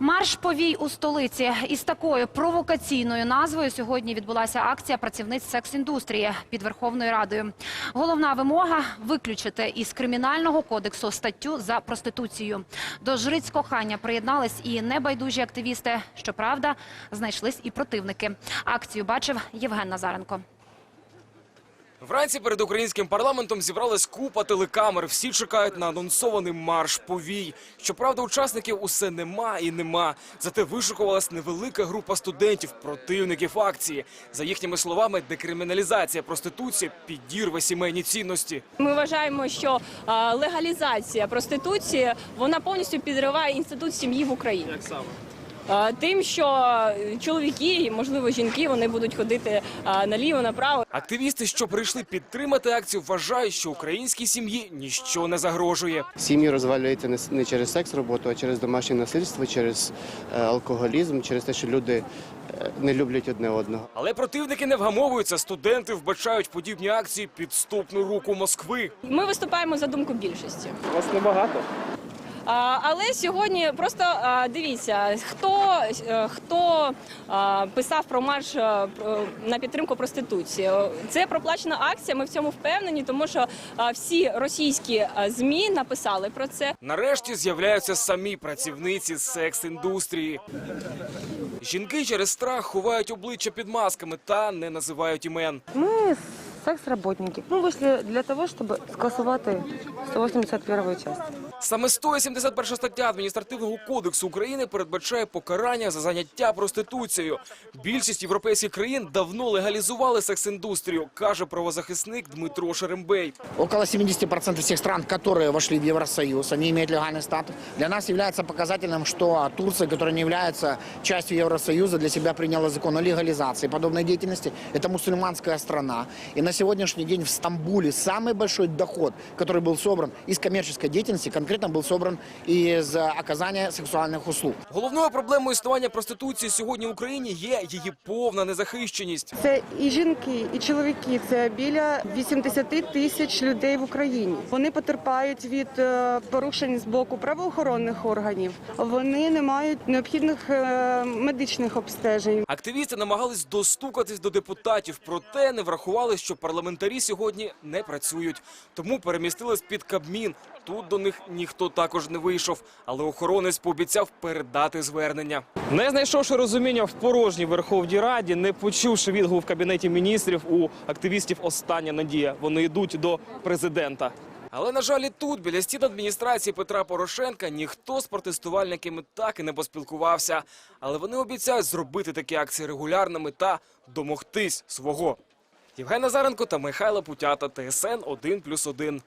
Марш повій у столиці із такою провокаційною назвою сьогодні відбулася акція працівниць секс-індустрії під Верховною Радою. Головна вимога виключити із кримінального кодексу статтю за проституцію. До жриць кохання приєднались і небайдужі активісти. Щоправда, знайшлись і противники. Акцію бачив Євген Назаренко. Вранці перед українським парламентом зібралась купа телекамер. Всі чекають на анонсований марш повій. Щоправда, учасників усе нема і нема. Зате вишукувалась невелика група студентів, противників акції. За їхніми словами, декриміналізація проституції підірве сімейні цінності. Ми вважаємо, що легалізація проституції вона повністю підриває інститут сім'ї в Україні. Як саме? Тим, що е, чоловіки, можливо, жінки, вони будуть ходити е, наліво, направо. Активісти, що прийшли підтримати акцію, вважають, що українській сім'ї ніщо не загрожує. Сім'ї розвалюються не через секс роботу, а через домашнє насильство, через е, алкоголізм, через те, що люди е, не люблять одне одного. Але противники не вгамовуються. Студенти вбачають подібні акції підступну руку Москви. Ми виступаємо за думку більшості. Вас небагато. А, Але сьогодні просто а, дивіться, хто, е, хто а, писав про марш е, про- на підтримку проституції. Це проплачена акція. Ми в цьому впевнені, тому що а, всі російські а, змі написали про це. Нарешті з'являються самі працівниці секс-індустрії. Жінки через страх ховають обличчя під масками та не називають імен. Мы секс-работники. Мы вышли для того, чтобы скасувати 181 часть. Саме 171 стаття адміністративного кодексу України передбачає покарання за заняття проституцією. Більшість європейських країн давно легалізували секс-індустрію, каже правозахисник Дмитро Шерембей. Около 70% всех стран, которые вошли в Евросоюз, они имеют легальный статус. Для нас является показательным, что Турция, которая не является частью Евросоюза, для себя приняла закон о легализации подобной деятельности. Это мусульманская страна. И на сегодняшний день в Стамбуле самый большой доход, который был собран из коммерческой деятельности, конкретно был собран из э, оказания сексуальных услуг. Головною проблемою існування проституції сьогодні в Україні є її повна незахищеність. Це і жінки, і чоловіки. Це біля 80 тисяч людей в Україні. Вони потерпають від е, порушень з боку правоохоронних органів. Вони не мають необхідних е, медичних обстежень. Активісти намагались достукатись до депутатів, проте не врахували, що парламентарі сьогодні не працюють. Тому перемістились під Кабмін. Тут до них ніхто також не вийшов, але охоронець пообіцяв передати звернення. Не знайшовши розуміння в порожній Верховній Раді, не почувши відгук в кабінеті міністрів, у активістів остання надія. Вони йдуть до президента. Але на жаль, і тут біля стін адміністрації Петра Порошенка ніхто з протестувальниками так і не поспілкувався. Але вони обіцяють зробити такі акції регулярними та домогтись свого. Євген Назаренко та Михайло Путята, ТСН 1+,1.